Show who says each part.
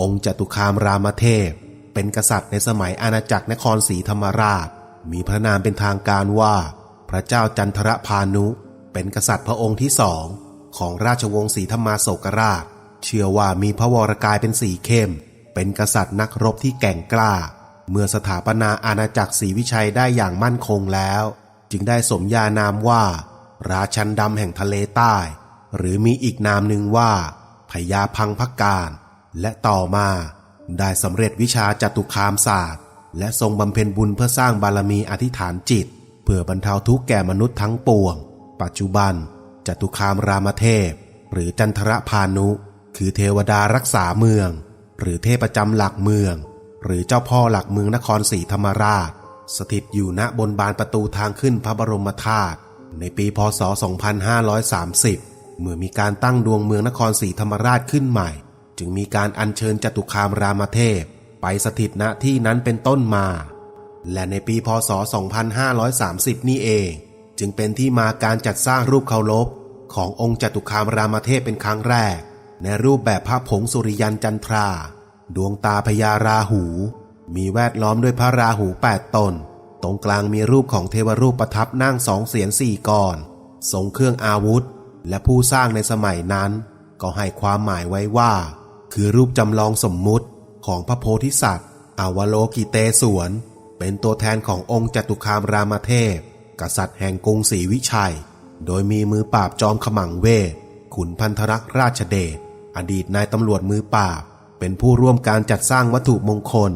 Speaker 1: องค์จตุคามรามเทพ เป็นกษัตริย์ในสมัยอาณาจักรนครศรีธรรมราช มีพระนามเป็นทางการว่า พระเจ้าจันทรพานุ เป็นกษัตริย์พระองค์ที่สองของราชวงศ์ศรีธรรมาโศกราช เชื่อว่ามีพระวรกายเป็นสีเข้ม เป็นกษัตริย์นักรบที่แก่งกล้า เมื่อสถาปนาอาณาจักรศรีวิชัยได้อย่างมั่นคงแล้ว จึงได้สมญานามว่า ราชันดำแห่งทะเลใต้ หรือมีอีกนามหนึ่งว่าพญาพังพักการ และต่อมาได้สำเร็จวิชาจตุคามศาสตร์ และทรงบำเพ็ญบุญเพื่อสร้างบารมีอธิษฐานจิต เพื่อบรรเทาทุกข์แก่มนุษย์ทั้งปวง ปัจจุบันจตุคามรามเทพ หรือจันทรพานุ คือเทวดารักษาเมือง หรือเทพประจำหลักเมือง หรือเจ้าพ่อหลักเมืองนครศรีธรรมราช สถิตอยู่ณบนบานประตูทางขึ้นพระบรมธาตุในปีพศ 2530 เมื่อมีการตั้งดวงเมืองนครศรีธรรมราชขึ้นใหม่ จึงมีการอัญเชิญจตุคามรามเทพไปสถิตณที่นั้นเป็นต้นมา และในปีพศ 2530 นี่เอง จึงเป็นที่มาการจัดสร้างรูปเคารพขององค์จตุคามรามเทพเป็นครั้งแรก ในรูปแบบพระผงสุริยันจันทรา ดวงตาพญาราหู มีแวดล้อมด้วยพระราหูแปดตน ตรงกลางมีรูปของเทวรูปประทับนั่งสองเสียนสี่กรทรงเครื่องอาวุธ และผู้สร้างในสมัยนั้น ก็ให้ความหมายไว้ว่า คือรูปจำลองสมมุติของพระโพธิสัตว์ อาวโลกิเตศวน เป็นตัวแทนขององค์จตุคามรามเทพ กษัตริย์แห่งกรุงศรีวิชัย โดยมีมือปราบจอมขมังเวท ขุนพันธรักษ์ราชเดช อดีตนายตำรวจมือปราบ เป็นผู้ร่วมการจัดสร้างวัตถุมงคล